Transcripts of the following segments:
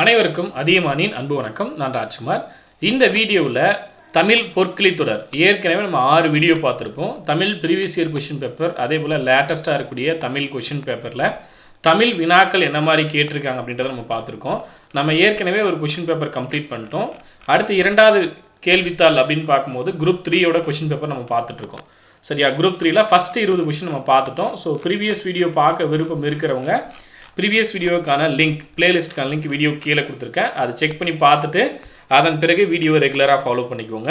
அனைவருக்கும் அதிகமானின் அன்பு வணக்கம். நான் ராஜ்குமார். இந்த வீடியோவில் தமிழ் பொற்கிளி தொடர். ஏற்கனவே நம்ம ஆறு வீடியோ பார்த்துருப்போம். Tamil previous year question paper அதே போல் லேட்டஸ்ட்டாக இருக்கக்கூடிய தமிழ் கொஷின் பேப்பரில் தமிழ் வினாக்கள் என்ன மாதிரி கேட்டிருக்காங்க அப்படின்றத நம்ம பார்த்துருக்கோம். நம்ம ஏற்கனவே ஒரு கொஷின் பேப்பர் கம்ப்ளீட் பண்ணிட்டோம். அடுத்து இரண்டாவது கேள்வித்தாள் அப்படின்னு பார்க்கும்போது குரூப் த்ரீயோட கொஷின் பேப்பர் நம்ம பார்த்துட்ருக்கோம் சரியா? குரூப் த்ரீல ஃபஸ்ட்டு இருபது கொஷின் நம்ம பார்த்துட்டோம். ஸோ ப்ரீவியஸ் வீடியோ பார்க்க விருப்பம் இருக்கிறவங்க ப்ரீவியஸ் வீடியோக்கான லிங்க் பிளேலிஸ்ட்க்கான லிங்க் வீடியோ கீழே கொடுத்துருக்கேன். அதை செக் பண்ணி பார்த்துட்டு அதன் பிறகு வீடியோ ரெகுலராக ஃபாலோ பண்ணிக்கோங்க.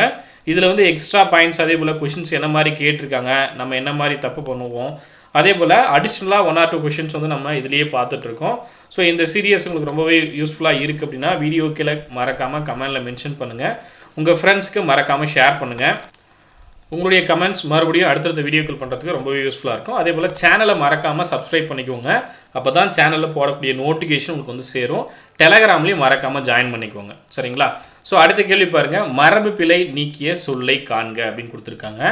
இதில் வந்து எக்ஸ்ட்ரா பாயிண்ட்ஸ் அதே போல் கொஷின்ஸ் என்ன மாதிரி கேட்டிருக்காங்க நம்ம என்ன மாதிரி தப்பு பண்ணுவோம் அதே போல் அடிஷ்னலாக ஒன் ஆர் டூ கொஷின்ஸ் வந்து நம்ம இதுலேயே பார்த்துட்ருக்கோம் ஸோ இந்த சீரியஸ் உங்களுக்கு ரொம்பவே யூஸ்ஃபுல்லாக இருக்குது அப்படின்னா வீடியோ கீழே மறக்காமல் கமெண்டில் மென்ஷன் பண்ணுங்கள் உங்கள் ஃப்ரெண்ட்ஸ்க்கு மறக்காமல் ஷேர் பண்ணுங்கள் உங்களுடைய கமெண்ட்ஸ் மறுபடியும் அடுத்தடுத்த வீடியோக்கள் பண்ணுறதுக்கு ரொம்பவே யூஸ்ஃபுல்லாக இருக்கும். அதே போல் சேனலை மறக்காமல் சப்ஸ்கிரைப் பண்ணிக்கோங்க. அப்போ தான் சேனலில் போடக்கூடிய நோட்டிஃபிகேஷன் உங்களுக்கு வந்து சேரும். டெலகிராம்லேயும் மறக்காமல் ஜாயின் பண்ணிக்கோங்க. சரிங்களா? ஸோ அடுத்த கேள்வி பாருங்கள் மரபு பிழை நீக்கிய சொல்லை காண்க அப்படின்னு கொடுத்துருக்காங்க.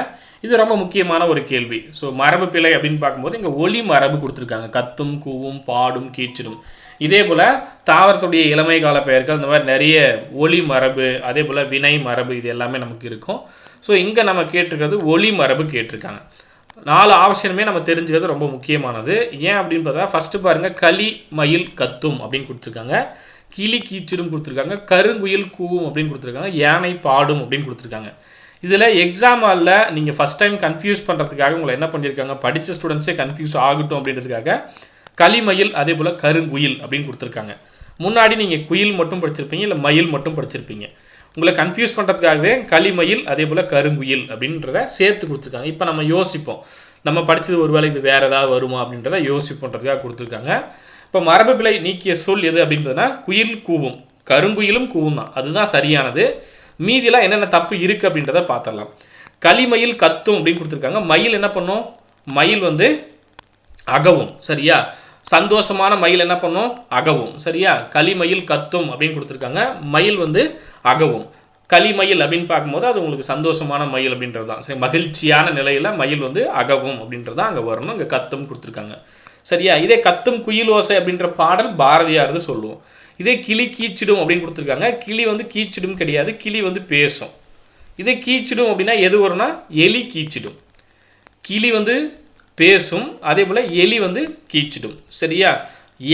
இது ரொம்ப முக்கியமான ஒரு கேள்வி. ஸோ மரபு பிழை அப்படின்னு பார்க்கும்போது இங்கே ஒளி மரபு கொடுத்துருக்காங்க. கத்தும் கூவும் பாடும் கீச்சிடும் இதே போல் தாவரத்துடைய இளமை கால பெயர்கள் இந்த மாதிரி நிறைய ஒளி மரபு அதே போல் வினை மரபு இது எல்லாமே நமக்கு இருக்கும். ஸோ இங்கே நம்ம கேட்டிருக்கிறது ஒளி மரபு கேட்டிருக்காங்க. நாலு ஆப்ஷனுமே நம்ம தெரிஞ்சுக்கிறது ரொம்ப முக்கியமானது. ஏன் அப்படின்னு பார்த்தா ஃபஸ்ட்டு பாருங்கள் களி மயில் கத்தும் அப்படின்னு கொடுத்துருக்காங்க. கிளி கீச்சிடும் கொடுத்துருக்காங்க. கருங்குயில் கூவும் அப்படின்னு கொடுத்துருக்காங்க. யானை பாடும் அப்படின்னு கொடுத்துருக்காங்க. இதில் எக்ஸாம் ஹாலில் நீங்கள் ஃபஸ்ட் டைம் கன்ஃபியூஸ் பண்ணுறதுக்காக உங்களை என்ன பண்ணியிருக்காங்க? படித்த ஸ்டூடெண்ட்ஸே கன்ஃபியூஸ் ஆகட்டும் அப்படின்றதுக்காக களிமயில் அதே போல் கருங்குயில் அப்படின்னு கொடுத்துருக்காங்க. முன்னாடி நீங்கள் குயில் மட்டும் படிச்சிருப்பீங்க இல்லை மயில் மட்டும் படிச்சிருப்பீங்க. உங்களை கன்ஃபியூஸ் பண்ணுறதுக்காகவே களிமயில் அதே போல் கருங்குயில் அப்படின்றத சேர்த்து கொடுத்துருக்காங்க. இப்போ நம்ம யோசிப்போம். நம்ம படித்தது ஒரு வேலை இது வேறு ஏதாவது வருமா அப்படின்றத யோசிப்போன்றதுக்காக கொடுத்துருக்காங்க. இப்போ மரபு பிழை நீக்கிய சொல் எது அப்படின்றதுனா குயில் கூவும். கருங்குயிலும் கூவும் தான். அதுதான் சரியானது. மீதிலாம் என்னென்ன தப்பு இருக்குது அப்படின்றத பார்த்துடலாம். களிமயில் கத்தும் அப்படின்னு கொடுத்துருக்காங்க. மயில் என்ன பண்ணும்? மயில் வந்து அகவும். சரியா? சந்தோஷமான மயில் என்ன பண்ணும்? அகவும். சரியா? களிமயில் கத்தும் அப்படின்னு கொடுத்துருக்காங்க. மயில் வந்து அகவும். களிமயில் அப்படின்னு பார்க்கும்போது அது உங்களுக்கு சந்தோஷமான மயில் அப்படின்றது தான் சரி மகிழ்ச்சியான நிலையில் மயில் வந்து அகவும் அப்படின்றது தான் அங்கே வரணும் அங்கே கத்தும் கொடுத்துருக்காங்க. சரியா? இதே கத்தும் குயில் ஓசை அப்படின்ற பாடல் பாரதியாரது சொல்லுவோம். இதே கிளி கீச்சிடும் அப்படின்னு கொடுத்துருக்காங்க. கிளி வந்து கீச்சிடும் கிடையாது கிளி வந்து பேசும். இதே கீச்சிடும் அப்படின்னா எது வரும்னா எலி கீச்சிடும். கிளி வந்து பேசும் அதே போல் எலி வந்து கீச்சிடும். சரியா?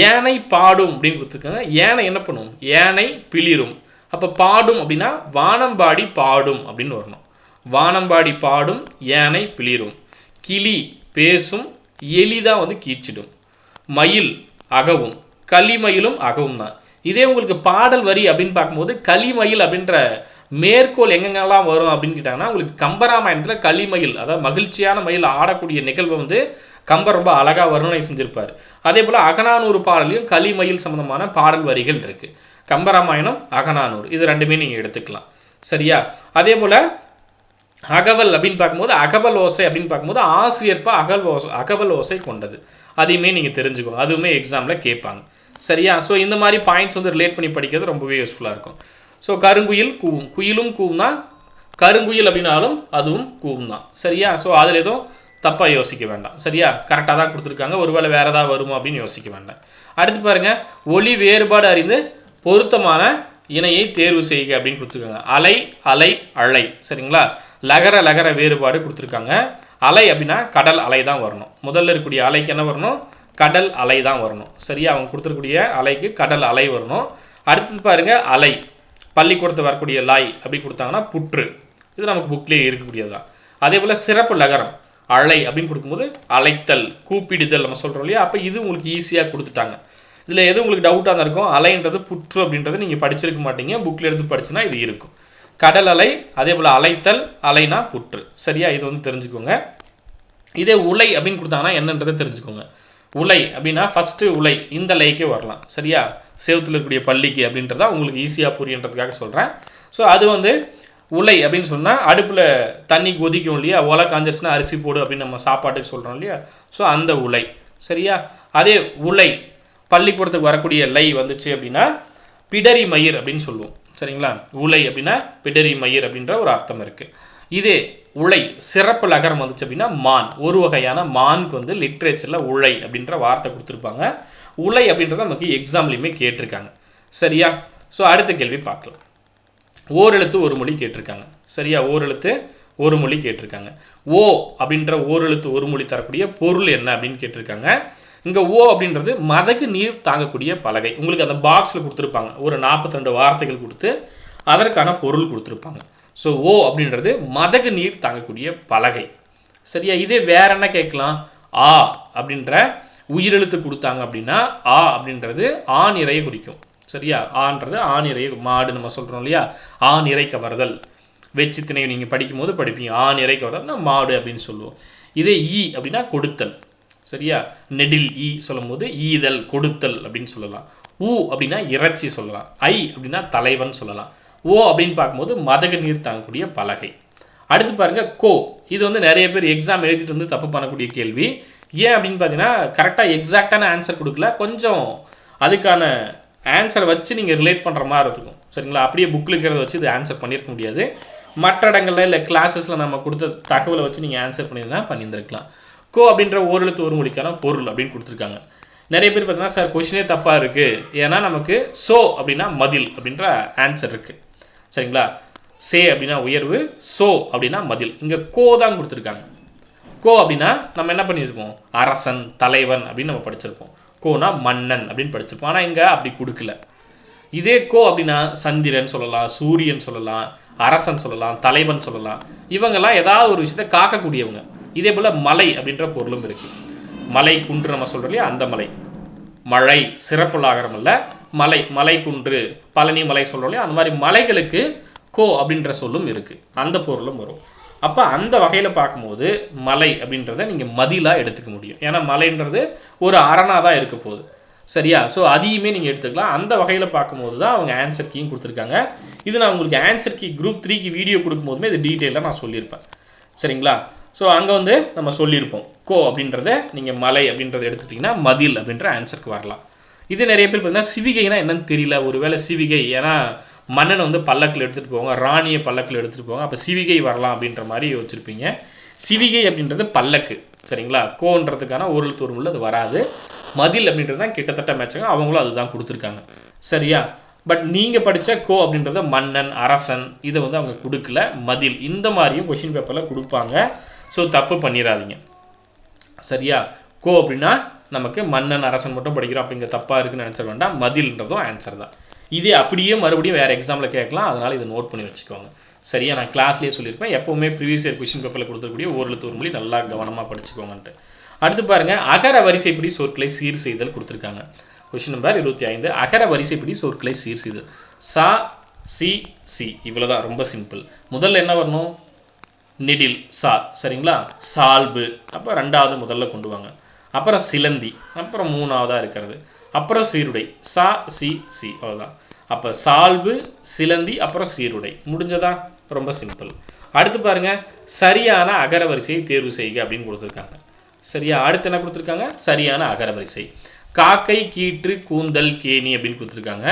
யானை பாடும் அப்படின்னு கொடுத்துருக்காங்க. யானை என்ன பண்ணும்? யானை பிளிரும். அப்போ பாடும் அப்படின்னா வானம்பாடி பாடும் அப்படின்னு வரணும். வானம்பாடி பாடும் யானை பிளிரும். கிளி பேசும் எலி தான் வந்து கீச்சிடும். மயில் அகவும் களிமயிலும் அகவும் தான் இதே உங்களுக்கு பாடல் வரி அப்படின்னு பார்க்கும்போது களிமயில் அப்படின்ற மேற்கோள் எங்கெங்கெல்லாம் வரும் அப்படின்னு கேட்டாங்கன்னா உங்களுக்கு கம்பராமாயணத்தில் களிமயில் அதாவது மகிழ்ச்சியான மயில் ஆடக்கூடிய நிகழ்வை வந்து கம்பர் ரொம்ப அழகாக வர்ணனை செஞ்சுருப்பார். அதே போல் அகநானூறு பாடலையும் களிமயில் சம்மந்தமான பாடல் வரிகள் இருக்குது கம்பராமாயணம் அகனானூர் இது ரெண்டுமே நீங்கள் எடுத்துக்கலாம். சரியா? அதே போல் அகவல் அப்படின்னு பார்க்கும்போது அகவல் ஓசை அப்படின்னு பார்க்கும்போது ஆசிரியர்ப்பா அகல் ஓசை அகவல் ஓசை கொண்டது. அதையுமே நீங்கள் தெரிஞ்சுக்கணும். அதுவுமே எக்ஸாமில் கேட்பாங்க. சரியா? ஸோ இந்த மாதிரி பாயிண்ட்ஸ் வந்து ரிலேட் பண்ணி படிக்கிறது ரொம்பவே யூஸ்ஃபுல்லாக இருக்கும். ஸோ கருங்குயில் கூவும். குயிலும் கூவும் தான் கருங்குயில் அப்படின்னாலும் அதுவும் கூவும் தான் சரியா? ஸோ அதில் எதுவும் தப்பாக யோசிக்க வேண்டாம். சரியா? கரெக்டாக தான் கொடுத்துருக்காங்க. ஒருவேளை வேறு ஏதாவது வருமா அப்படின்னு யோசிக்க வேண்டாம். அடுத்து பாருங்கள் ஒளி வேறுபாடு அறிந்து பொருத்தமான இணையை தேர்வு செய்க அப்படின்னு கொடுத்துருக்காங்க. அலை அலை அலை. சரிங்களா? லகர லகர வேறுபாடு கொடுத்துருக்காங்க. அலை அப்படின்னா கடல் அலை தான் வரணும். முதல்ல இருக்கக்கூடிய அலைக்கு என்ன வரணும்? கடல் அலை தான் வரணும். சரியா? அவங்க கொடுத்துருக்கூடிய அலைக்கு கடல் அலை வரணும். அடுத்தது பாருங்கள் அலை. பள்ளிக்கூடத்து வரக்கூடிய லாய் அப்படி கொடுத்தாங்கன்னா புற்று. இது நமக்கு புக்லேயே இருக்கக்கூடியது தான் அதே போல் சிறப்பு லகரம் அலை அப்படின்னு கொடுக்கும்போது அழைத்தல் கூப்பிடுதல் நம்ம சொல்கிறோம் இல்லையா? அப்போ இது உங்களுக்கு ஈஸியாக கொடுத்துட்டாங்க. இதில் எது உங்களுக்கு டவுட்டாக தான் இருக்கும் அலைன்றது புற்று அப்படின்றது நீங்கள் படிச்சிருக்க மாட்டீங்க. புக்கில் எடுத்து படிச்சுனா இது இருக்கும். கடல் அலை அதே போல் அலைத்தல் அலைனா புற்று. சரியா? இது வந்து தெரிஞ்சுக்கோங்க. இதே உலை அப்படின்னு கொடுத்தாங்கன்னா என்னன்றதை தெரிஞ்சுக்கோங்க. உலை அப்படின்னா ஃபஸ்ட்டு உலை. இந்த லைக்கே வரலாம். சரியா? சேவத்தில் இருக்கக்கூடிய பள்ளிக்கு அப்படின்றதா உங்களுக்கு ஈஸியாக புரியுன்றதுக்காக சொல்கிறேன் ஸோ அது வந்து உலை அப்படின்னு சொன்னால் அடுப்பில் தண்ணி கொதிக்கும் இல்லையா? ஒலை காஞ்சிருச்சுன்னா அரிசி போடு அப்படின்னு நம்ம சாப்பாட்டுக்கு சொல்கிறோம் இல்லையா? ஸோ அந்த உலை. சரியா? அதே உலை. பள்ளிக்கூடத்துக்கு வரக்கூடிய லை வந்துச்சு அப்படின்னா பிடரி மயிர் அப்படின்னு சொல்லுவோம். சரிங்களா? உலை அப்படின்னா பிடரி மயிர் அப்படின்ற ஒரு அர்த்தம் இருக்குது இதே உலை சிறப்பு லகரம் வந்துச்சு அப்படின்னா மான். ஒரு வகையான மானுக்கு வந்து லிட்ரேச்சரில் உலை அப்படின்ற வார்த்தை கொடுத்துருப்பாங்க. உலை அப்படின்றத நமக்கு எக்ஸாம்லேயுமே கேட்டிருக்காங்க. சரியா? ஸோ அடுத்த கேள்வி பார்க்கலாம். ஓரெழுத்து ஒரு மொழி கேட்டிருக்காங்க. சரியா? ஓரெழுத்து ஒரு மொழி கேட்டிருக்காங்க. ஓ அப்படின்ற ஓரெழுத்து ஒரு மொழி தரக்கூடிய பொருள் என்ன அப்படின்னு கேட்டிருக்காங்க. இங்கே ஓ அப்படின்றது மதகு நீர் தாங்கக்கூடிய பலகை. உங்களுக்கு அந்த பாக்ஸில் கொடுத்துருப்பாங்க. ஒரு 42 வார்த்தைகள் கொடுத்து அதற்கான பொருள் கொடுத்துருப்பாங்க. ஸோ ஓ அப்படின்றது மதகு நீர் தாங்கக்கூடிய பலகை. சரியா? இதே வேற என்ன கேட்கலாம்? ஆ அப்படின்ற உயிரெழுத்து கொடுத்தாங்க அப்படின்னா ஆ அப்படின்றது ஆ நிறைய குறிக்கும். சரியா? ஆன்றது ஆ நிறைய மாடு நம்ம சொல்கிறோம் இல்லையா? ஆ நிறை கவர்தல். வெச்சித்தினை நீங்கள் படிக்கும்போது படிப்பீங்க. ஆ நிறை கவர்தல்னா மாடு அப்படின்னு சொல்லுவோம். இதே ஈ அப்படின்னா கொடுத்தல். சரியா? நெடில் ஈ சொல்லும்போது ஈதல் கொடுத்தல் அப்படின்னு சொல்லலாம். ஊ அப்படின்னா இறைச்சி சொல்லலாம். ஐ அப்படின்னா தலைவன் சொல்லலாம். ஓ அப்படின்னு பார்க்கும்போது மதக நீர் தாங்கக்கூடிய பலகை. அடுத்து பாருங்க கோ. இது வந்து நிறைய பேர் எக்ஸாம் எழுதிட்டு வந்து தப்பு பண்ணக்கூடிய கேள்வி. ஏன் அப்படின்னு பார்த்தீங்கன்னா கரெக்டாக எக்ஸாக்டான ஆன்சர் கொடுக்கல. கொஞ்சம் அதுக்கான ஆன்சரை வச்சு நீங்கள் ரிலேட் பண்ணுற மாதிரி இருக்கும். சரிங்களா? அப்படியே புக்கில் இருக்கிறத வச்சு இது ஆன்சர் பண்ணியிருக்க முடியாது. மற்ற இடங்களில் இல்லை கிளாஸஸில் நம்ம கொடுத்த தகவலை வச்சு நீங்கள் ஆன்சர் பண்ணியிருந்தா பண்ணியிருந்திருக்கலாம். கோ அப்படின்ற ஓரெழுத்து ஒரு மொழிக்கான பொருள் அப்படின்னு கொடுத்துருக்காங்க. நிறைய பேர் பார்த்தீங்கன்னா சார் கொஷினே தப்பாக இருக்குது ஏன்னா நமக்கு சோ அப்படின்னா மதில் அப்படின்ற ஆன்சர் இருக்குது சரிங்களா? சே அப்படின்னா உயர்வு சோ அப்படின்னா மதில். இங்கே கோ தான் கொடுத்துருக்காங்க. கோ அப்படின்னா நம்ம என்ன பண்ணியிருப்போம் அரசன் தலைவன் அப்படின்னு நம்ம படிச்சிருப்போம். கோனா மன்னன் அப்படின்னு படிச்சிருப்போம். ஆனால் இங்கே அப்படி கொடுக்கல. இதே கோ அப்படின்னா சந்திரன் சொல்லலாம் சூரியன் சொல்லலாம் அரசன் சொல்லலாம் தலைவன் சொல்லலாம். இவங்கெல்லாம் ஏதாவது ஒரு விஷயத்தை காக்கக்கூடியவங்க. இதே போல் மலை அப்படின்ற பொருளும் இருக்குது மலை குன்று நம்ம சொல்கிறோம் இல்லையா? அந்த மலை. மழை சிறப்புலாகரம் மலை மலை குன்று பழனி மலை சொல்கிறோம் இல்லையா? அந்த மாதிரி மலைகளுக்கு கோ அப்படின்ற சொல்லும் இருக்குது அந்த பொருளும் வரும். அப்போ அந்த வகையில் பார்க்கும்போது மலை அப்படின்றத நீங்கள் மதிலாக எடுத்துக்க முடியும். ஏன்னா மலைன்றது ஒரு அரணாக தான் இருக்க போகுது. சரியா? ஸோ அதையுமே நீங்கள் எடுத்துக்கலாம். அந்த வகையில் பார்க்கும்போது தான் அவங்க ஆன்சர் கீயும் கொடுத்துருக்காங்க. இது நான் உங்களுக்கு ஆன்சர் கீ குரூப் த்ரீக்கு வீடியோ கொடுக்கும்போதுமே இது டீட்டெயிலாக நான் சொல்லியிருப்பேன். சரிங்களா? ஸோ அங்கே வந்து நம்ம சொல்லியிருப்போம். கோ அப்படின்றத நீங்கள் மலை அப்படின்றத எடுத்துட்டிங்கன்னா மதில் அப்படின்ற ஆன்சருக்கு வரலாம். இது நிறைய பேர் பார்த்தீங்கன்னா சிவிகைனா என்னன்னு தெரியல. ஒருவேளை சிவிகை ஏன்னா மன்னனை வந்து பல்லக்கில் எடுத்துகிட்டு போவாங்க ராணியை பல்லக்கில் எடுத்துகிட்டு போவாங்க. அப்போ சிவிகை வரலாம் அப்படின்ற மாதிரி வச்சுருப்பீங்க சிவிகை அப்படின்றது பல்லக்கு சரிங்களா? கோன்றதுக்கான ஒரு எழுத்து ஒரு அது வராது. மதில் அப்படின்றது தான் கிட்டத்தட்ட மேட்சாங்க அவங்களும் அதுதான் கொடுத்துருக்காங்க. சரியா? பட் நீங்கள் படித்த கோ அப்படின்றத மன்னன் அரசன் இதை வந்து அவங்க கொடுக்கல. மதில் இந்த மாதிரியும் கொஷின் பேப்பரில் கொடுப்பாங்க. ஸோ தப்பு பண்ணிடாதீங்க சரியா? கோ அப்படின்னா நமக்கு மன்னன் அரசன் மட்டும் படிக்கிறோம் அப்படிங்க தப்பாக இருக்குன்னு நினச்சிட வேண்டாம். மதில்ன்றதும் ஆன்சர் தான். இதே அப்படியே மறுபடியும் வேறு எக்ஸாமில் கேட்கலாம். அதனால் இதை நோட் பண்ணி வச்சுக்கோங்க. சரியா? நான் கிளாஸ்லேயே சொல்லியிருப்பேன். எப்போவுமே ப்ரீவியஸ் இயர் கொஷின் பேப்பரில் கொடுத்துருக்கூடிய ஒரு எழுத்து ஒரு மொழி நல்லா கவனமாக படிச்சுக்கோங்கன்ட்டு. அடுத்து பாருங்கள் அகர வரிசைப்படி சொற்களை சீர் செய்தல் கொடுத்துருக்காங்க. கொஷின் நம்பர் இருபத்தி ஐந்து. அகர வரிசைப்படி சொற்களை சீர் செய்தல். சா சி சி. இவ்வளோ தான் ரொம்ப சிம்பிள் முதல்ல என்ன வரணும்? நெடில் சா. சரிங்களா? சால்பு. அப்போ ரெண்டாவது முதல்ல கொண்டு வாங்க. அப்புறம் சிலந்தி அப்புறம் மூணாவதாக இருக்கிறது. அப்புறம் சீருடை சா சி சி அவ்வளோதான் அப்போ சால்பு சிலந்தி அப்புறம் சீருடை. முடிஞ்சதா? ரொம்ப சிம்பிள். அடுத்து பாருங்கள் சரியான அகரவரிசையை தேர்வு செய்க அப்படின்னு கொடுத்துருக்காங்க. சரியா? அடுத்து என்ன கொடுத்துருக்காங்க? சரியான அகரவரிசை காக்கை கீற்று கூந்தல் கேணி அப்படின்னு கொடுத்துருக்காங்க.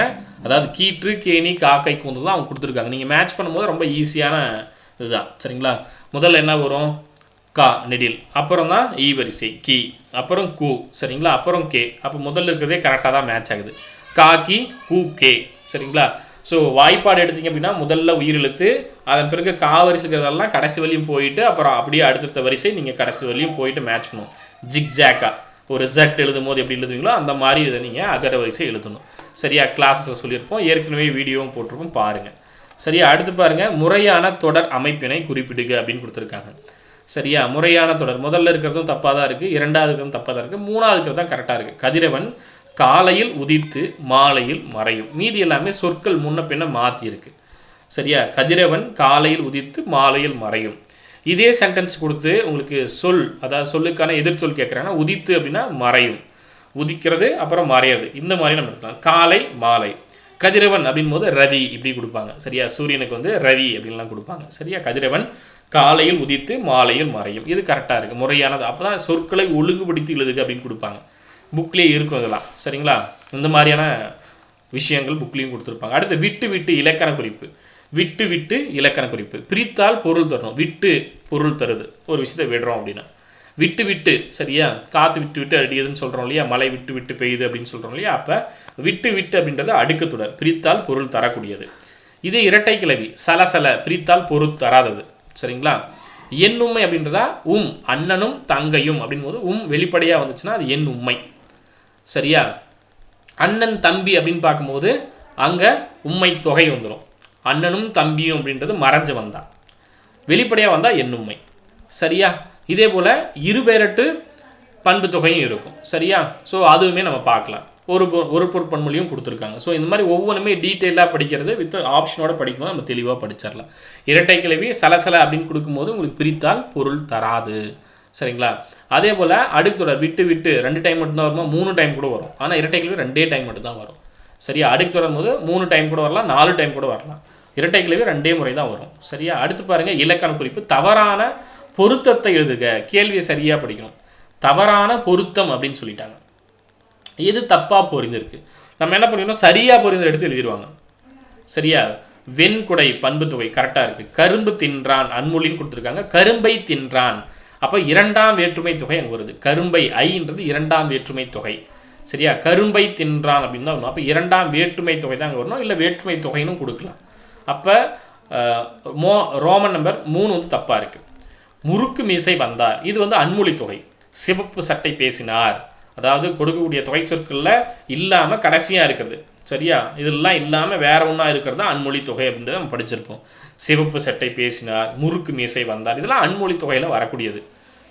அதாவது கீற்று கேணி காக்கை கூந்தல் தான் அவங்க கொடுத்துருக்காங்க. நீங்கள் மேட்ச் பண்ணும்போது ரொம்ப ஈஸியான இதுதான். சரிங்களா? முதல்ல என்ன வரும்? கா நெடில். அப்புறம் தான் ஈ வரிசை கி. அப்புறம் கு சரிங்களா? அப்புறம் கே. அப்போ முதல்ல இருக்கிறதே கரெக்டாக தான் மேட்ச் ஆகுது. கா கி கு கே. சரிங்களா? ஸோ வாய்ப்பாடு எடுத்தீங்க அப்படின்னா முதல்ல உயிரெழுத்து அதன் பிறகு கா வரிசை இருக்கிறதெல்லாம் கடைசி வழியும் போயிட்டு அப்புறம் அப்படியே அடுத்தடுத்த வரிசை நீங்கள் கடைசி வழியும் போயிட்டு மேட்ச் பண்ணணும். ஜிக் ஜாக்கா ஒரு ஜெட் எழுதும் போது எப்படி எழுதுவீங்களோ அந்த மாதிரி இதை நீங்கள் அகர வரிசை எழுதணும். சரியா? கிளாஸில் சொல்லியிருப்போம். ஏற்கனவே வீடியோவும் போட்டிருப்போம். பாருங்கள் சரியா? அடுத்து பாருங்கள் முறையான தொடர் அமைப்பினை குறிப்பிடுக அப்படின்னு கொடுத்துருக்காங்க. சரியா? முறையான தொடர். முதல்ல இருக்கிறதும் தப்பாக தான் இருக்குது இரண்டாவது இருக்கிறதும் தப்பாக தான் இருக்குது மூணாவது இருக்கிறது தான் கரெக்டாக இருக்குது கதிரவன் காலையில் உதித்து மாலையில் மறையும். மீதி எல்லாமே சொற்கள் முன்ன பின்ன மாற்றியிருக்கு சரியா? கதிரவன் காலையில் உதித்து மாலையில் மறையும். இதே சென்டென்ஸ் கொடுத்து உங்களுக்கு சொல் அதாவது சொல்லுக்கான எதிர்ச்சொல் கேட்குறாங்கன்னா உதித்து அப்படின்னா மறையும். உதிக்கிறது அப்புறம் மறையிறது. இந்த மாதிரி நம்ம எடுத்துக்கலாம். காலை மாலை. கதிரவன் அப்படின் போது ரவி இப்படி கொடுப்பாங்க. சரியா? சூரியனுக்கு வந்து ரவி அப்படின்லாம் கொடுப்பாங்க. சரியா? கதிரவன் காலையில் உதித்து மாலையில் மறையும். இது கரெக்டாக இருக்குது முறையானது. அப்போ தான் சொற்களை ஒழுங்குபடுத்தி எழுதுக அப்படின்னு கொடுப்பாங்க. புக்லேயே இருக்கும் இதெல்லாம். சரிங்களா? இந்த மாதிரியான விஷயங்கள் புக்லேயும் கொடுத்துருப்பாங்க. அடுத்து விட்டு விட்டு இலக்கண குறிப்பு. விட்டு விட்டு இலக்கண குறிப்பு. பிரித்தால் பொருள் தரணும். விட்டு பொருள் தருது. ஒரு விஷயத்தை விடுறோம் அப்படின்னா. விட்டு விட்டு சரியா? காற்று விட்டு விட்டு அடிக்குதுன்னு சொல்கிறோம் இல்லையா? மழை விட்டு விட்டு பெய்யுது அப்படின்னு சொல்கிறோம் இல்லையா? அப்போ விட்டு விட்டு அப்படின்றது அடுக்கு தொடர். பிரித்தால் பொருள் தரக்கூடியது. இது இரட்டை கிளவி. சலசல. பிரித்தால் பொருள் தராதது. சரிங்களா? என் உண்மை அப்படின்றதா? உம் அண்ணனும் தங்கையும் அப்படின்போது உம் வெளிப்படையாக வந்துச்சுன்னா அது என் உண்மை சரியா? அண்ணன் தம்பி அப்படின்னு பார்க்கும்போது அங்கே உண்மை தொகை வந்துடும் அண்ணனும் தம்பியும் அப்படின்றது மறைஞ்சு வந்தான் வெளிப்படையாக வந்தால் எண்ணுண்மை சரியா? இதே போல் இருபேரட்டு பண்பு தொகையும் இருக்கும். சரியா? ஸோ அதுவுமே நம்ம பார்க்கலாம். ஒரு ஒரு பொருட்பன்மொழியும் கொடுத்துருக்காங்க. ஸோ இந்த மாதிரி ஒவ்வொன்றுமே டீட்டெயிலாக படிக்கிறது வித் ஆப்ஷனோட படிக்கும்போது நம்ம தெளிவாக படிச்சிடலாம். இரட்டை கிளவி சலசல அப்படின்னு கொடுக்கும்போது உங்களுக்கு பிரித்தால் பொருள் தராது. சரிங்களா? அதே போல் அடுக்குத்தொடர் விட்டு விட்டு ரெண்டு டைம் மட்டும்தான் வருமா? மூணு டைம் கூட வரும். ஆனால் இரட்டை கிளவி ரெண்டே டைம் மட்டும்தான் வரும். சரியா? அடுக்கு தொடரும் போது மூணு டைம் கூட வரலாம் நாலு டைம் கூட வரலாம். இரட்டை கிளவி ரெண்டே முறை தான் வரும். சரியா? அடுத்து பாருங்கள் இலக்கண குறிப்பு. தவறான பொருத்தத்தை எழுதுக. கேள்வியை சரியாக படிக்கணும். தவறான பொருத்தம் அப்படின்னு சொல்லிட்டாங்க. எது தப்பாக பொரிந்திருக்கு நம்ம என்ன பண்ணிக்கணும் சரியாக பொரிந்த எடுத்து எழுதிடுவாங்க. சரியா? வெண்குடை பண்பு தொகை கரெக்டாக இருக்குது கரும்பு தின்றான் அன்மொழின்னு கொடுத்துருக்காங்க. கரும்பை தின்றான். அப்போ இரண்டாம் வேற்றுமை தொகை அங்கே வருது. கரும்பை ஐன்றது இரண்டாம் வேற்றுமை தொகை. சரியா? கரும்பை தின்றான் அப்படின்னு தான் அப்போ இரண்டாம் வேற்றுமை தொகை தான் அங்கே வரணும். இல்லை வேற்றுமை தொகைன்னு கொடுக்கலாம். அப்போ மோ ரோமன் நம்பர் மூணு வந்து தப்பாக இருக்குது முறுக்கு மீசை வந்தார். இது வந்து அன்மொழி தொகை. சிவப்பு சட்டை பேசினார். அதாவது கொடுக்கக்கூடிய தொகை சொற்களில் இல்லாமல் கடைசியாக இருக்கிறது சரியா? இதெல்லாம் இல்லாமல் வேற ஒன்றா இருக்கிறது? தான் அன்மொழி தொகை அப்படின்றத நம்ம படிச்சிருப்போம். சிவப்பு சட்டை பேசினார் முறுக்கு மீசை வந்தார். இதெல்லாம் அன்மொழி தொகையில் வரக்கூடியது.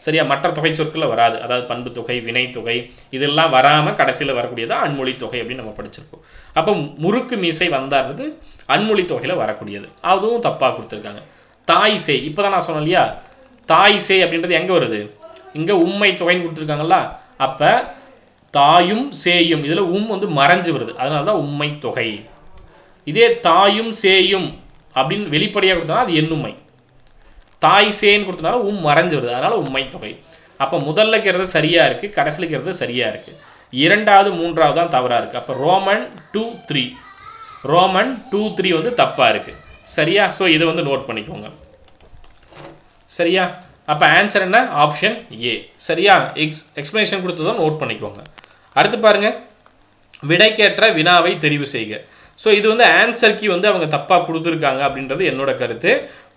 சரியா? மற்ற தொகை சொற்களில் வராது. அதாவது பண்பு தொகை வினை தொகை இதெல்லாம் வராமல் கடைசியில் வரக்கூடியது? அன்மொழி தொகை அப்படின்னு நம்ம படிச்சிருப்போம். அப்போ முறுக்கு மீசை வந்தார்ன்றது அன்மொழி தொகையில் வரக்கூடியது. அதுவும் தப்பாக கொடுத்துருக்காங்க. தாய் சே இப்போ தான் நான் சொன்னேன் இல்லையா? தாய் சே அப்படின்றது எங்கே வருது? இங்கே உண்மை தொகைன்னு கொடுத்துருக்காங்களா அப்போ தாயும் சேயும் இதில் உம் வந்து மறைஞ்சு வருது. அதனால தான் உண்மை தொகை. இதே தாயும் சேயும் அப்படின்னு வெளிப்படையாக கொடுத்தனா அது எண்ணுமை தாய் சேன்னு கொடுத்தனால உம் மறைஞ்சு வருது. அதனால் உண்மை தொகை. அப்போ முதல்ல இருக்கிறது சரியாக இருக்குது கடைசியில் இருக்கிறது சரியாக இருக்குது இரண்டாவது மூன்றாவது தான் தவறாக இருக்குது அப்போ Roman two three. Roman two three வந்து தப்பாக இருக்குது சரியா? ஸோ இதை வந்து நோட் பண்ணிக்கோங்க. சரியா? அப்போ ஆன்சர் என்ன? ஆப்ஷன் ஏ சரியா? எக்ஸ் எக்ஸ்ப்ளனேஷன் கொடுத்ததும் நோட் பண்ணிக்கோங்க. அடுத்து பாருங்கள் விடைக்கேற்ற வினாவை தெரிவு செய்க. ஸோ இது வந்து ஆன்சர் கீ வந்து அவங்க தப்பாக கொடுத்துருக்காங்க அப்படின்றது என்னோட கருத்து.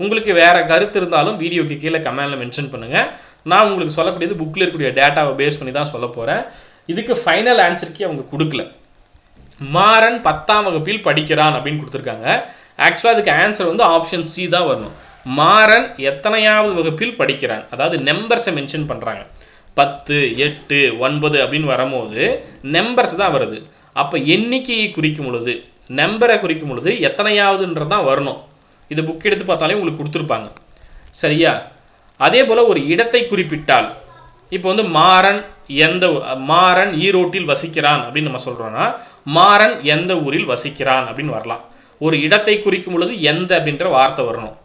உங்களுக்கு வேறு கருத்து இருந்தாலும் வீடியோக்கு கீழே கமெண்டில் மென்ஷன் பண்ணுங்கள் நான் உங்களுக்கு சொல்லக்கூடியது புக்கில் இருக்கக்கூடிய டேட்டாவை பேஸ் பண்ணி தான் சொல்ல போகிறேன் இதுக்கு ஃபைனல் ஆன்சர் கீ அவங்க கொடுக்கல. மாறன் பத்தாம் வகுப்பில் படிக்கிறான் அப்படின்னு கொடுத்துருக்காங்க. ஆக்சுவலாக அதுக்கு ஆன்சர் வந்து ஆப்ஷன் சி தான் வரணும். மாறன் எத்தனையாவது வகுப்பில் படிக்கிறான். அதாவது நம்பர்ஸை மென்ஷன் பண்ணுறாங்க பத்து எட்டு ஒன்பது அப்படின்னு வரும்போது நம்பர்ஸ் தான் வருது. அப்போ எண்ணிக்கையை குறிக்கும் பொழுது நம்பரை குறிக்கும் பொழுது எத்தனையாவதுன்றது தான் வரணும். இது புக் எடுத்து பார்த்தாலே உங்களுக்கு கொடுத்துருப்பாங்க. சரியா? அதே போல் ஒரு இடத்தை குறிப்பிட்டால் இப்போ வந்து மாறன் எந்த மாறன் ஈரோட்டில் வசிக்கிறான் அப்படின்னு நம்ம சொல்கிறோன்னா மாறன் எந்த ஊரில் வசிக்கிறான் அப்படின்னு வரலாம். ஒரு இடத்தை குறிக்கும் பொழுது எந்த அப்படின்ற வார்த்தை வரணும்.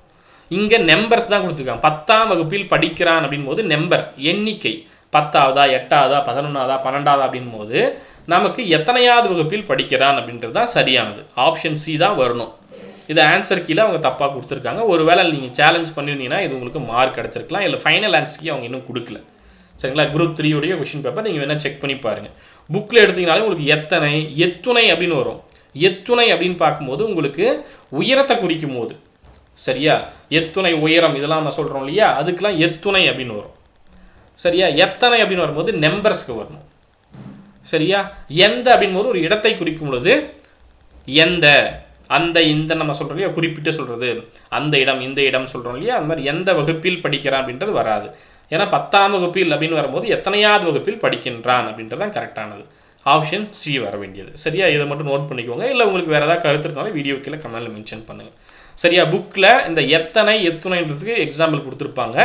இங்கே நம்பர்ஸ் தான் கொடுத்துருக்காங்க. பத்தாம் வகுப்பில் படிக்கிறான் அப்படின் போது நம்பர் எண்ணிக்கை. பத்தாவதா எட்டாவதா பதினொன்றாவதா பன்னெண்டாவதா அப்படின் போது நமக்கு எத்தனையாவது வகுப்பில் படிக்கிறான் அப்படின்றது தான் சரியானது. ஆப்ஷன் சி தான் வரணும். இது ஆன்சர் கீழே அவங்க தப்பாக கொடுத்துருக்காங்க. ஒருவேளை நீங்கள் சேலஞ்ச் பண்ணியிருந்தீங்கன்னா இது உங்களுக்கு மார்க் கிடச்சிருக்கலாம். இல்லை ஃபைனல் ஆன்சர் அவங்க இன்னும் கொடுக்கல. சரிங்களா? குரூப் த்ரீயோடைய கொஷின் பேப்பர் நீங்கள் வேணால் செக் பண்ணி பாருங்கள் புக்கில் எடுத்தீங்கனாலே உங்களுக்கு எத்தனை எத்துணை அப்படின்னு வரும். எத்துணை அப்படின்னு பார்க்கும்போது உங்களுக்கு உயரத்தை குறிக்கும் போது சரியா? எத்துணை உயரம் இதெல்லாம் நம்ம சொல்கிறோம் இல்லையா? அதுக்கெலாம் எத்துணை அப்படின்னு வரும். சரியா? எத்தனை அப்படின்னு வரும்போது நம்பர்ஸ்க்கு வரணும். சரியா? எந்த அப்படின்னு ஒரு இடத்தை குறிக்கும் பொழுது எந்த அந்த இந்த நம்ம சொல்கிறோம் இல்லையா? குறிப்பிட்டு சொல்கிறது அந்த இடம் இந்த இடம் சொல்கிறோம் இல்லையா? அந்த மாதிரி எந்த வகுப்பில் படிக்கிறான் அப்படின்றது வராது. ஏன்னா பத்தாம் வகுப்பில் அப்படின்னு வரும்போது எத்தனையாவது வகுப்பில் படிக்கின்றான் அப்படின்றது தான் கரெக்டானது ஆப்ஷன் சி வர வேண்டியது. சரியா? இதை மட்டும் நோட் பண்ணிக்கோங்க. இல்லை உங்களுக்கு வேறு ஏதாவது கருத்து இருந்தாலும் வீடியோ கீழே கமெண்ட்டில் மென்ஷன் பண்ணுங்கள் சரியா? புக்கில் இந்த எத்தனை எத்துணைன்றதுக்கு எக்ஸாம்பிள் கொடுத்துருப்பாங்க.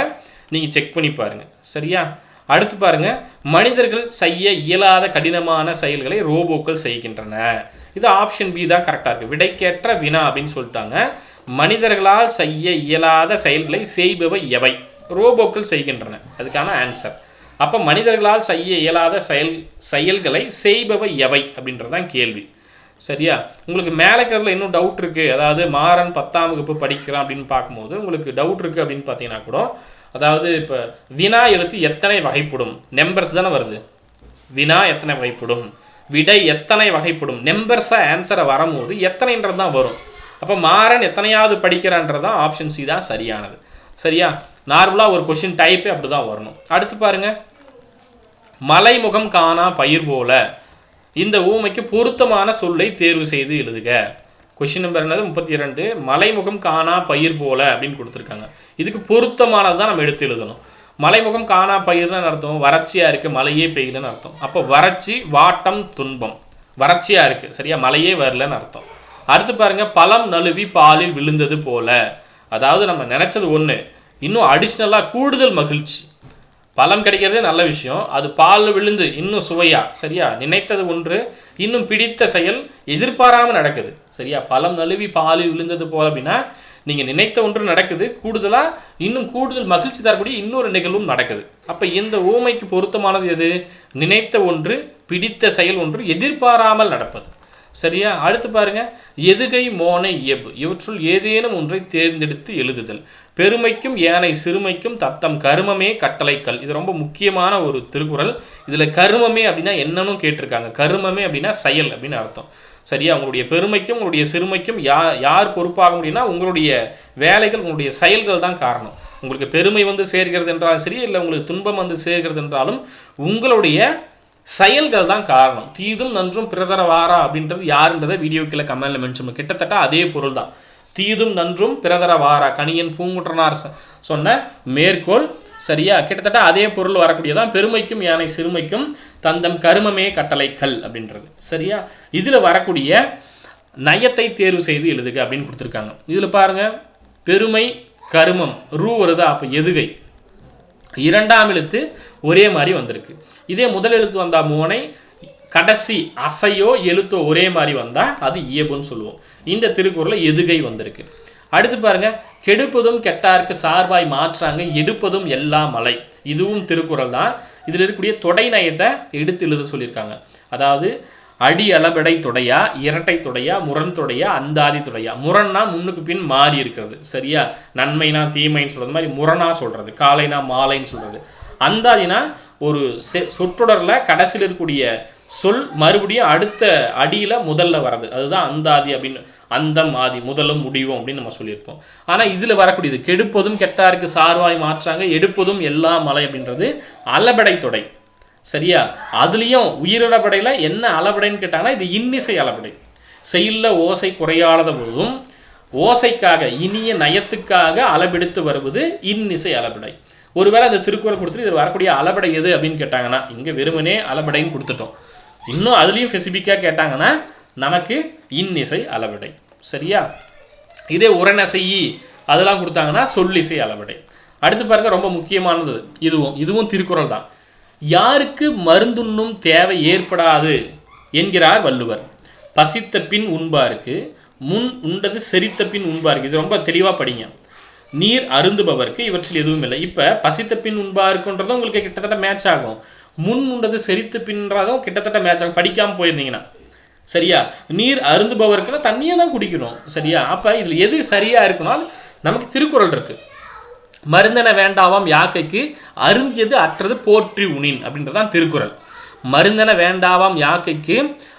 நீங்கள் செக் பண்ணி பாருங்கள் சரியா? அடுத்து பாருங்கள் மனிதர்கள் செய்ய இயலாத கடினமான செயல்களை ரோபோக்கள் செய்கின்றன. இது ஆப்ஷன் பி தான் கரெக்டாக இருக்குது விடைக்கேற்ற வினா அப்படின்னு சொல்லிட்டாங்க. மனிதர்களால் செய்ய இயலாத செயல்களை செய்பவை எவை? ரோபோக்கள் செய்கின்றன. அதுக்கான ஆன்சர் அப்போ மனிதர்களால் செய்ய இயலாத செயல் செயல்களை செய்பவை எவை அப்படின்றதான் கேள்வி. சரியா? உங்களுக்கு மேலே இருக்கிறதுல இன்னும் டவுட் இருக்குது அதாவது மாறன் பத்தாம் வகுப்பு படிக்கிறான் அப்படின்னு பார்க்கும்போது உங்களுக்கு டவுட் இருக்குது அப்படின்னு பார்த்தீங்கன்னா கூட அதாவது இப்போ வினா எழுத்து எத்தனை வகைப்படும்? நெம்பர்ஸ் தானே வருது. வினா எத்தனை வகைப்படும்? விடை எத்தனை வகைப்படும்? நெம்பர்ஸாக ஆன்சரை வரும்போது எத்தனைன்றது தான் வரும். அப்போ மாறன் எத்தனையாவது படிக்கிறான்றது தான் ஆப்ஷன் சி தான் சரியானது. சரியா? நார்மலாக ஒரு கொஷின் டைப்பே அப்படி தான் வரணும். அடுத்து பாருங்கள் மலைமுகம் காணா பயிர் போல. இந்த ஊமைக்கு பொருத்தமான சொல்லை தேர்வு செய்து எழுதுக. கொஷின் நம்பர் என்னது? முப்பத்தி இரண்டு. மலைமுகம் காணா பயிர் போல அப்படின்னு கொடுத்துருக்காங்க. இதுக்கு பொருத்தமானது தான் நம்ம எடுத்து எழுதணும். மலைமுகம் காணா பயிர்னு அர்த்தம்? வறட்சியாக இருக்குது மழையே பெய்யலன்னு அர்த்தம். அப்போ வறட்சி வாட்டம் துன்பம். வறட்சியாக இருக்குது சரியா? மழையே வரலன்னு அர்த்தம். அடுத்து பாருங்கள் பழம் நழுவி பாலில் விழுந்தது போல. அதாவது நம்ம நினச்சது ஒன்று இன்னும் அடிஷ்னலாக கூடுதல் மகிழ்ச்சி. பழம் கிடைக்கிறதே நல்ல விஷயம். அது பால் விழுந்து இன்னும் சுவையா சரியா? நினைத்தது ஒன்று இன்னும் பிடித்த செயல் எதிர்பாராமல் நடக்குது சரியா? பழம் நழுவி பாலில் விழுந்தது போல அப்படின்னா நீங்கள் நினைத்த ஒன்று நடக்குது கூடுதலாக இன்னும் கூடுதல் மகிழ்ச்சி தரக்கூடிய இன்னொரு நிகழ்வும் நடக்குது. அப்போ இந்த ஊமைக்கு பொருத்தமானது எது? நினைத்த ஒன்று பிடித்த செயல் ஒன்று எதிர்பாராமல் நடப்பது. சரியா? அடுத்து பாருங்க. எதுகை மோனை எப் இவற்றுள் ஏதேனும் ஒன்றை தேர்ந்தெடுத்து எழுதுதல். பெருமைக்கும் ஏனை சிறுமைக்கும் தத்தம் கருமமே கட்டளைக்கல். இது ரொம்ப முக்கியமான ஒரு திருக்குறள். இதில் கருமமே அப்படின்னா என்னன்னு கேட்டிருக்காங்க. கருமமே அப்படின்னா செயல் அப்படின்னு அர்த்தம். சரியா? உங்களுடைய பெருமைக்கும் உங்களுடைய சிறுமைக்கும் யா யார் பொறுப்பாக முடியும்னா உங்களுடைய வேலைகள் உங்களுடைய செயல்கள் தான் காரணம். உங்களுக்கு பெருமை வந்து சேர்கிறது என்றாலும் சரி இல்லை உங்களுக்கு துன்பம் வந்து சேர்கிறது என்றாலும் உங்களுடைய செயல்கள் தான் காரணம். தீதும் நன்றும் பிறதர வாரா அப்படின்றது யாருன்றதை வீடியோ கீழே கமெண்ட்ல மென்ஷன் கிட்டத்தட்ட அதே பொருள் தான். தீதும் நன்றும் பிறதர வாரா கணியன் பூங்குற்றனார் சொ- சொன்ன மேற்கோள் சரியா? கிட்டத்தட்ட அதே பொருள் வரக்கூடியதான் பெருமைக்கும் யானை சிறுமைக்கும் தந்தம் கருமமே கட்டளை கல் அப்படின்றது. சரியா? இதில் வரக்கூடிய நயத்தை தேர்வு செய்து எழுதுக அப்படின்னு கொடுத்துருக்காங்க. இதில் பாருங்க. பெருமை கருமம் ரூ வருதா. அப்போ எதுகை? இரண்டாம் எழுத்து ஒரே மாதிரி வந்திருக்கு. இதே முதல் எழுத்து வந்தால் மோனை கடைசி அசையோ எழுத்தோ ஒரே மாதிரி வந்தால் அது இயல்புன்னு சொல்லுவோம். இந்த திருக்குறளில் எதுகை வந்திருக்கு. அடுத்து பாருங்க கெடுப்பதும் கெட்டாருக்கு சார்பாய் மாற்றாங்க எடுப்பதும் எல்லா மலை. இதுவும் திருக்குறள் தான். இதில் இருக்கக்கூடிய தொடை நயத்தை எடுத்து எழுத சொல்லியிருக்காங்க. அதாவது அடி அளபெடை தொடையா இரட்டை தொடையா முரண் தொடையா அந்தாதி தொடையா. முரண்னா முன்னுக்கு பின் மாறி இருக்கிறது. சரியா? நன்மைனா தீமைன்னு சொல்கிறது மாதிரி முரணா சொல்கிறது காலைனா மாலைன்னு சொல்கிறது அந்தாதினா ஒரு செ- கடைசியில் இருக்கக்கூடிய சொல் மறுபடியும் அடுத்த அடியில் முதல்ல வர்றது. அதுதான் அந்தாதி அப்படின்னு அந்தம் ஆதி முதலும் முடிவும் அப்படின்னு நம்ம சொல்லியிருப்போம். ஆனால் இதில் வரக்கூடியது கெடுப்பதும் கெட்டாருக்கு சார்வாய் மாற்றாங்க எடுப்பதும் எல்லா மலை அப்படின்றது அளபடை தொடை. சரியா? அதுலேயும் உயிரிழப்படையில் என்ன அளபடைன்னு கேட்டாங்கன்னா இது இன்னிசை அளபடை. செயலில் ஓசை குறையாத போதும் ஓசைக்காக இனிய நயத்துக்காக அளபெடுத்து வருவது இன்னிசை அளபடை. ஒருவேளை அந்த திருக்குறள் கொடுத்துட்டு இது வரக்கூடிய அளபடை எது அப்படின்னு கேட்டாங்கன்னா இங்கே வெறுமனே அளபடைன்னு கொடுத்துட்டோம். இன்னும் அதுலேயும் ஸ்பெசிஃபிக்காக கேட்டாங்கன்னா நமக்கு இன்னிசை அளபடை சரியா? இதே உரநசையி அதெல்லாம் கொடுத்தாங்கன்னா சொல்லிசை அளபடை அடுத்து பாருங்க ரொம்ப முக்கியமானது இதுவும். இதுவும் திருக்குறள் தான். யாருக்கு மருந்துண்ணும் தேவை ஏற்படாது என்கிறார் வள்ளுவர். பசித்த பின் உண்பாருக்கு முன் உண்டது செரித்த பின் உண்பாருக்கு. இது ரொம்ப தெளிவாக படிங்க. நீர் அருந்துபவருக்கு இவற்றில் எதுவும் இல்லை. இப்போ பசித்த பின் உண்பாருக்குன்றதும் உங்களுக்கு கிட்டத்தட்ட மேட்ச் ஆகும். முன் உண்டது செரித்து பின்றதும் கிட்டத்தட்ட மேட்ச் ஆகும். படிக்காமல் போயிருந்தீங்கன்னா. சரியா? நீர் அருந்துபவருக்குன்னா தண்ணியை தான் குடிக்கணும். சரியா? அப்போ இதில் எது சரியாக இருக்குன்னா நமக்கு திருக்குறள் இருக்குது மருந்தன வேண்டாவாம் யாக்கைக்கு அருந்தியது அற்றது போற்றி உணின் அப்படின்றதான் திருக்குறள். மருந்தன வேண்டாவாம் யாக்கைக்கு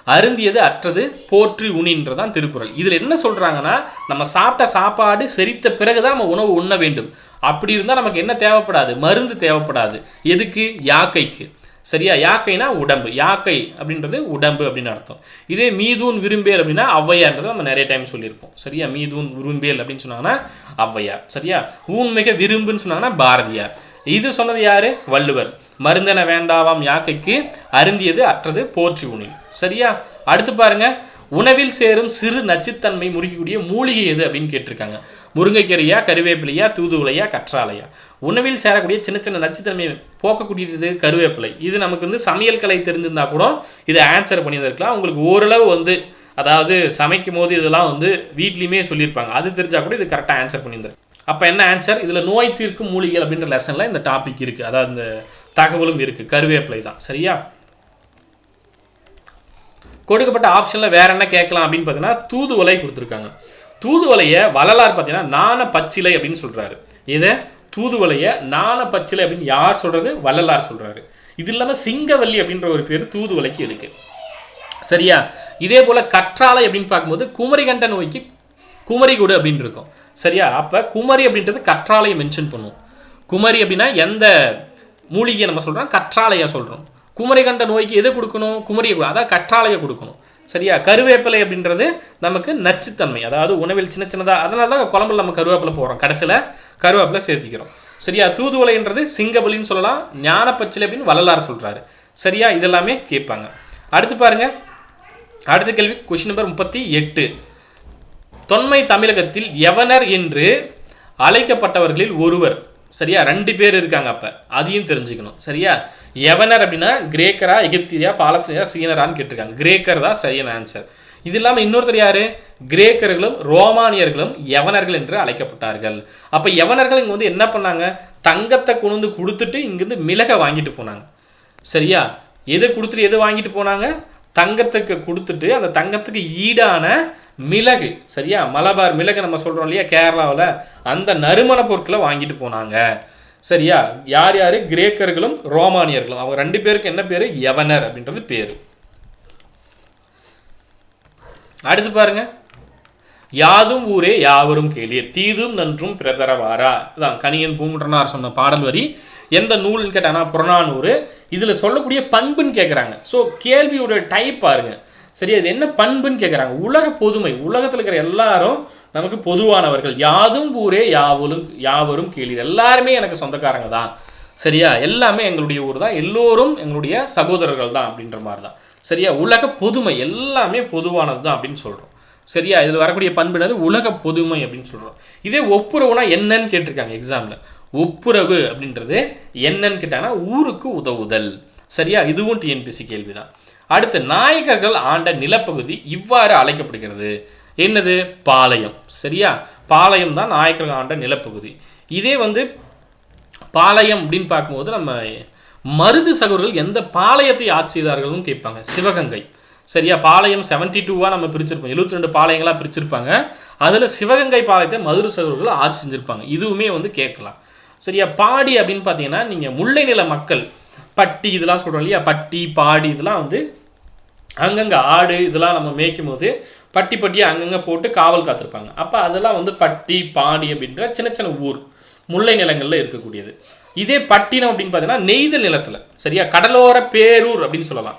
அருந்தியது அற்றது போற்றி உணின்றதான் திருக்குறள். இதில் என்ன சொல்கிறாங்கன்னா நம்ம சாப்பிட்ட சாப்பாடு செரித்த பிறகு தான் நம்ம உணவு உண்ண வேண்டும். அப்படி இருந்தால் நமக்கு என்ன தேவைப்படாது? மருந்து தேவைப்படாது. எதுக்கு? யாக்கைக்கு. சரியா? யாக்கைனா உடம்பு. யாக்கை அப்படின்றது உடம்பு அப்படின்னு அர்த்தம். இதே மீதூன் விரும்பேல் அப்படின்னா ஔவையார்ன்றதை நம்ம நிறைய டைம் சொல்லியிருப்போம். சரியா? மீதூன் விரும்பேல் அப்படின்னு சொன்னாங்கன்னா ஔவையார். சரியா? ஊன்மிக விரும்புன்னு சொன்னாங்கன்னா பாரதியார். இது சொன்னது யாரு? வள்ளுவர். மருந்தன வேண்டாவாம் யாக்கைக்கு அருந்தியது அற்றது போற்றி உணில் சரியா? அடுத்து பாருங்க. உணவில் சேரும் சிறு நச்சுத்தன்மை முறிக்கக்கூடிய மூலிகை எது அப்படின்னு கேட்டிருக்காங்க. முருங்கைக்கீரையா கருவேப்பிலையா தூதுவலையா கற்றாழையா? உணவில் சேரக்கூடிய சின்ன சின்ன நச்சுத்தன்மை போக்கக்கூடியது கருவேப்பிலை. இது நமக்கு வந்து சமையல் கலை தெரிஞ்சிருந்தா கூட இதை ஆன்சர் பண்ணியிருந்திருக்கலாம். உங்களுக்கு ஓரளவு வந்து அதாவது சமைக்கும் போது இதெல்லாம் வந்து வீட்லேயுமே சொல்லியிருப்பாங்க. அது தெரிஞ்சால் கூட இது கரெக்டாக ஆன்சர் பண்ணியிருந்தாரு அப்போ என்ன ஆன்சர் இதில் நோய் தீர்க்கும் மூலிகை அப்படின்ற லெசனில் இந்த டாபிக் இருக்குது அதாவது இந்த தகவலும் இருக்குது கருவேப்பிலை தான். சரியா? கொடுக்கப்பட்ட ஆப்ஷனில் வேற என்ன கேட்கலாம் அப்படின்னு பார்த்தீங்கன்னா தூதுவலை கொடுத்துருக்காங்க. தூதுவலையை வள்ளலார் பார்த்தீங்கன்னா நாண பச்சிலை அப்படின்னு சொல்கிறாரு இதை தூதுவலையை நாண பச்சிலை அப்படின்னு யார் சொல்கிறது வள்ளலார் சொல்கிறாரு இது இல்லாமல் சிங்கவல்லி அப்படின்ற ஒரு பேர் தூதுவலைக்கு இருக்குது சரியா? இதே போல் கற்றாழை அப்படின்னு பார்க்கும்போது குமரிகண்ட நோய்க்கு குமரிகுடு அப்படின்னு இருக்கும். சரியா? அப்போ குமரி அப்படின்றது கற்றாழையை மென்ஷன் பண்ணுவோம் குமரி அப்படின்னா எந்த மூலிகையை நம்ம சொல்கிறோம் கற்றாழையை சொல்கிறோம் குமரிகண்ட நோய்க்கு எது கொடுக்கணும்? குமரியை அதாவது கற்றாழையை கொடுக்கணும். சரியா? கருவேப்பிலை அப்படின்றது நமக்கு நச்சுத்தன்மை. அதாவது உணவில் சின்ன சின்னதாக அதனால தான் குழம்புல நம்ம கருவேப்பிலை போடுறோம். கடைசியில் கருவேப்பிலை சேர்த்திக்கிறோம். சரியா? தூதுவலைன்றது சிங்கபலின்னு சொல்லலாம் ஞானப்பச்சிலை அப்படின்னு வள்ளலார் சொல்கிறாரு சரியா? இதெல்லாமே கேட்பாங்க. அடுத்து பாருங்க. அடுத்த கேள்வி கொஷின் நம்பர் முப்பத்தி எட்டு. தொன்மை தமிழகத்தில் எவனர் என்று அழைக்கப்பட்டவர்களில் ஒருவர். சரியா? ரெண்டு பேர் இருக்காங்க அப்போ. அதையும் தெரிஞ்சுக்கணும். சரியா? எவனர் அப்படின்னா கிரேக்கரா எகிப்தியா பாலஸ்தீனா சீனரான்னு கேட்டிருக்காங்க. கிரேக்கர் தான் சரியான ஆன்சர் இது இல்லாமல் இன்னொருத்தர் யார்? கிரேக்கர்களும் ரோமானியர்களும் யவனர்கள் என்று அழைக்கப்பட்டார்கள். அப்போ யவனர்கள் இங்கே வந்து என்ன பண்ணாங்க? தங்கத்தை கொண்டு வந்து கொடுத்துட்டு இங்கேருந்து மிளகை வாங்கிட்டு போனாங்க. சரியா? எது கொடுத்துட்டு எது வாங்கிட்டு போனாங்க? தங்கத்துக்கு கொடுத்துட்டு அந்த தங்கத்துக்கு ஈடான மிளகு சரியா? மலபார் மிளகு நம்ம சொல்கிறோம் இல்லையா கேரளாவில்? அந்த நறுமண பொருட்களை வாங்கிட்டு போனாங்க. சரியா? யார் யார்? கிரேக்கர்களும் ரோமானியர்களும். அவங்க ரெண்டு பேருக்கு என்ன பேர்? யவனர் அப்படின்றது பேர். அடுத்து பாருங்க. யாதும் ஊரே யாவரும் கேளீர். தீதும் நன்றும் பிரதரவாரா இதான் கனியன் பூங்குன்றனார் சொன்ன பாடல் வரி. எந்த நூல்னு கேட்டானா புறநானூறு. இதில் சொல்லக்கூடிய பண்புன்னு கேட்குறாங்க ஸோ கேள்வியோட டைப் பாருங்கள் சரி அது என்ன பண்புன்னு கேட்குறாங்க உலக பொதுமை உலகத்தில் இருக்கிற எல்லாரும் நமக்கு பொதுவானவர்கள். யாதும் ஊரே யாவலும் யாவரும் கேளீர். எல்லாருமே எனக்கு சொந்தக்காரங்க தான். சரியா? எல்லாமே எங்களுடைய ஊர் தான். எல்லோரும் எங்களுடைய சகோதரர்கள் தான் அப்படின்ற மாதிரி தான். சரியா? உலக பொதுமை எல்லாமே பொதுவானது தான் அப்படின்னு சொல்கிறோம் சரியா? இதில் வரக்கூடிய பண்புனது உலக பொதுமை அப்படின்னு சொல்கிறோம் இதே ஒப்புரவுனா என்னன்னு கேட்டிருக்காங்க எக்ஸாமில் ஒப்புரவு அப்படின்றது என்னன்னு கேட்டாங்கன்னா ஊருக்கு உதவுதல். சரியா? இதுவும் டிஎன்பிசி கேள்வி தான் அடுத்து நாயகர்கள் ஆண்ட நிலப்பகுதி இவ்வாறு அழைக்கப்படுகிறது. என்னது? பாளையம். சரியா? பாளையம் தான் நாயக்கர்கள் ஆண்ட நிலப்பகுதி. இதே வந்து பாளையம் அப்படின்னு பார்க்கும்போது நம்ம மருது சகோதரர்கள் எந்த பாளையத்தை ஆட்சி செய்தார்கள்னு கேட்பாங்க. சிவகங்கை. சரியா? பாளையம் செவன்டி டூவாக நம்ம பிரிச்சிருப்போம். 72 ரெண்டு பாளையங்களாக பிரிச்சிருப்பாங்க. அதில் சிவகங்கை பாளையத்தை மதுரை சகோதரர்கள் ஆட்சி செஞ்சுருப்பாங்க. இதுவுமே வந்து கேட்கலாம். சரியா? பாடி அப்படின்னு பார்த்தீங்கன்னா நீங்கள் முல்லை நில மக்கள் பட்டி இதெல்லாம் சொல்கிறோம் இல்லையா? பட்டி பாடி இதெல்லாம் வந்து அங்கங்கே ஆடு இதெல்லாம் நம்ம மேய்க்கும் போது பட்டி பட்டியாக அங்கங்கே போட்டு காவல் காத்திருப்பாங்க. அப்போ அதெல்லாம் வந்து பட்டி பாடி அப்படின்ற சின்ன சின்ன ஊர் முல்லை நிலங்களில் இருக்கக்கூடியது. இதே பட்டினம் அப்படின்னு பார்த்தீங்கன்னா நெய்தல் நிலத்தில் சரியா? கடலோர பேரூர் அப்படின்னு சொல்லலாம்.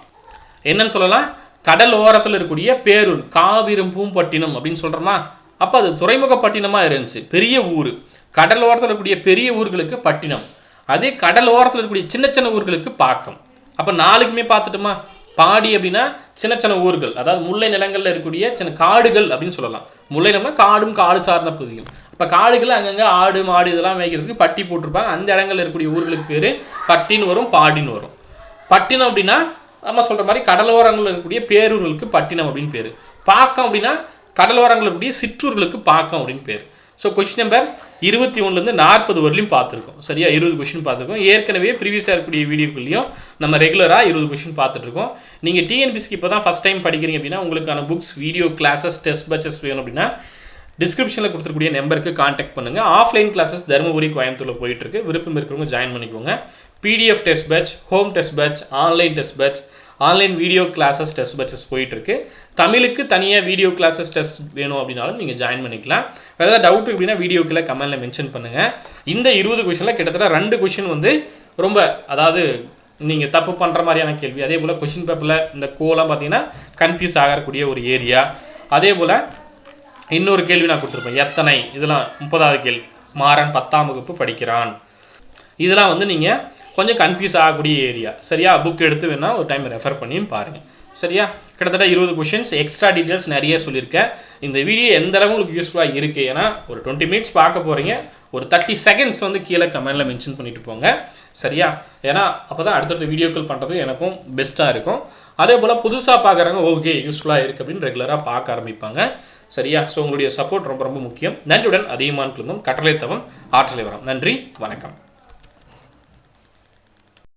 என்னன்னு சொல்லலாம்? கடல் ஓரத்தில் இருக்கக்கூடிய பேரூர் காவிரும் பூம்பட்டினம் அப்படின்னு சொல்கிறோமா அப்போ அது துறைமுக பட்டினமாக இருந்துச்சு. பெரிய ஊர். கடலோரத்தில் இருக்கக்கூடிய பெரிய ஊர்களுக்கு பட்டினம். அதே கடல் ஓரத்தில் இருக்கக்கூடிய சின்ன சின்ன ஊர்களுக்கு பாக்கம். அப்போ நாளுக்குமே பார்த்துட்டுமா? பாடி அப்படின்னா சின்ன சின்ன ஊர்கள். அதாவது முல்லை நிலங்களில் இருக்கக்கூடிய சின்ன காடுகள் அப்படின்னு சொல்லலாம். முல்லை நிலம்னா காடும் காடு சார்ந்த பகுதிகள். இப்போ காடுகள் அங்கங்கே ஆடு மாடு இதெல்லாம் மேய்க்கிறதுக்கு பட்டி போட்டிருப்பாங்க. அந்த இடங்களில் இருக்கக்கூடிய ஊர்களுக்கு பேர் பட்டின்னு வரும் பாடின்னு வரும். பட்டினம் அப்படின்னா நம்ம சொல்கிற மாதிரி கடலோரங்களில் இருக்கக்கூடிய பேரூர்களுக்கு பட்டினம் அப்படின்னு பேர். பாக்கம் அப்படின்னா கடலோரங்களில் இருக்கக்கூடிய சிற்றூர்களுக்கு பாக்கம் அப்படின்னு பேர். ஸோ கொஸ்டின் நம்பர் இருபத்தி ஒன்றுலேருந்து நாற்பது வரலையும் பார்த்துருக்கோம். சரியா? இருபது கொஷின் பார்த்துருக்கோம். ஏற்கனவே ப்ரீவியஸாக இருக்கக்கூடிய வீடியோக்குள்ளேயும் நம்ம ரெகுலராக இருபது கொஷின் பார்த்துட்ருக்கோம் நீங்கள் டிஎன்பிஸ்க்கு இப்போ தான் ஃபஸ்ட் டைம் படிக்கிறீங்க அப்படின்னா உங்களுக்கான books video classes test batches வேணும் அப்படின்னா டிஸ்கிரிப்ஷனில் கொடுத்துருக்கூடிய நம்பருக்கு காண்டாக்ட் பண்ணுங்கள் ஆஃப்லைன் கிளாஸஸ் தருமபுரி கோயம்புத்தூரில் போயிட்டுருக்கு. விருப்பம் இருக்கிறவங்க ஜாயின் பண்ணிக்கோங்க. PDF test batch home test batch online test batch online video classes test batches போயிட்டுருக்கு. தமிழுக்கு தனியாக வீடியோ கிளாஸஸ் டெஸ்ட் வேணும் அப்படின்னாலும் நீங்கள் ஜாயின் பண்ணிக்கலாம். வேறு ஏதாவது டவுட் அப்படின்னா வீடியோக்குள்ளே கமெண்ட்டில் மென்ஷன் பண்ணுங்கள் இந்த இருபது கொஷனில் கிட்டத்தட்ட ரெண்டு கொஷின் வந்து ரொம்ப அதாவது நீங்கள் தப்பு பண்ணுற மாதிரியான கேள்வி. அதே போல் கொஷின் பேப்பரில் இந்த கோலாம் பார்த்தீங்கன்னா கன்ஃபியூஸ் ஆகக்கூடிய ஒரு ஏரியா அதே போல் இன்னொரு கேள்வி நான் கொடுத்துருப்பேன். எத்தனை? இதெல்லாம் முப்பதாவது கேள்வி. மாறன் பத்தாம் வகுப்பு படிக்கிறான். இதெல்லாம் வந்து நீங்கள் கொஞ்சம் கன்ஃபியூஸ் ஆகக்கூடிய ஏரியா சரியா? புக் எடுத்து வேணால் ஒரு டைம் ரெஃபர் பண்ணியும் பாருங்கள் சரியா? கிட்டத்தட்ட இருபது கொஷின்ஸ் எக்ஸ்ட்ரா டீட்டெயில்ஸ் நிறைய சொல்லியிருக்கேன். இந்த வீடியோ எந்த அளவு உங்களுக்கு யூஸ்ஃபுல்லாக இருக்குது ஏன்னா ஒரு டுவெண்ட்டி மினிட்ஸ் பார்க்க போகிறீங்க ஒரு தேர்ட்டி செகண்ட்ஸ் வந்து கீழே கமெண்டில் மென்ஷன் பண்ணிட்டு போங்க. சரியா? ஏன்னா அப்போ தான் அடுத்தடுத்த வீடியோக்கள் பண்ணுறது எனக்கும் பெஸ்ட்டாக இருக்கும். அதே போல் புதுசாக பார்க்குறவங்க ஓகே யூஸ்ஃபுல்லாக இருக்குது அப்படின்னு ரெகுலராக பார்க்க ஆரம்பிப்பாங்க. சரியா? ஸோ உங்களுடைய சப்போர்ட் ரொம்ப ரொம்ப முக்கியம். நன்றியுடன் அதிகமான குழுமம் கட்டளை தவம் ஆற்றலை வரம். நன்றி வணக்கம்.